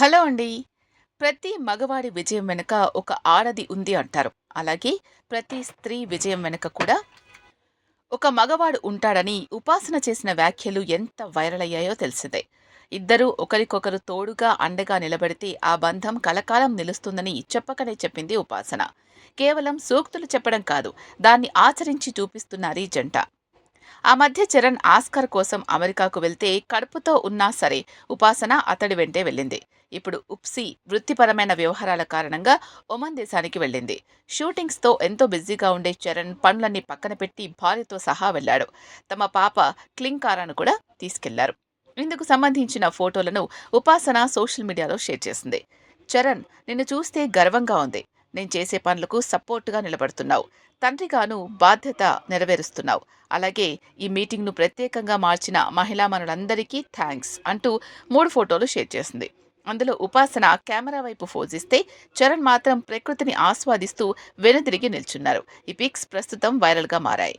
Hello అండి. ప్రతి మగవాడి విజయం వెనుక ఒక ఆడది ఉంది అంటారు. అలాగే ప్రతి స్త్రీ విజయం వెనుక కూడా ఒక మగవాడు ఉంటాడని ఉపాసన చేసిన వ్యాఖ్యలు ఎంత వైరల్ అయ్యాయో తెలిసిందే. ఇద్దరూ ఒకరికొకరు తోడుగా అండగా నిలబడితే ఆ బంధం కలకాలం నిలుస్తుందని చెప్పకనే చెప్పింది ఉపాసన. కేవలం సూక్తులు చెప్పడం కాదు, దాన్ని ఆచరించి చూపిస్తున్నారీ జంట. ఆ మధ్య చరణ్ ఆస్కార్ కోసం అమెరికాకు వెళ్తే కడుపుతో ఉన్నా సరే ఉపాసన అతడి వెంటే వెళ్ళింది. ఇప్పుడు ఉప్సీ వృత్తిపరమైన వ్యవహారాల కారణంగా ఒమన్ దేశానికి వెళ్ళింది. షూటింగ్స్తో ఎంతో బిజీగా ఉండే చరణ్ పనులన్నీ పక్కన పెట్టి భార్యతో సహా వెళ్ళాడు. తమ పాప క్లింకారాను కూడా తీసుకెళ్ళారు. ఇందుకు సంబంధించిన ఫోటోలను ఉపాసన సోషల్ మీడియాలో షేర్ చేసింది. చరణ్ నిన్ను చూస్తే గర్వంగా ఉంది. నేను చేసే పనులకు సపోర్టుగా నిలబడుతున్నావు. తండ్రిగాను బాధ్యత నెరవేరుస్తున్నావు. అలాగే ఈ మీటింగ్ను ప్రత్యేకంగా మార్చిన మహిళా మనులందరికీ థ్యాంక్స్ అంటూ మూడు ఫోటోలు షేర్ చేసింది. అందులో ఉపాసన కెమెరా వైపు ఫోజిస్తే చరణ్ మాత్రం ప్రకృతిని ఆస్వాదిస్తూ వెనుతిరిగి నిల్చున్నారు. ఈ పిక్స్ ప్రస్తుతం వైరల్గా మారాయి.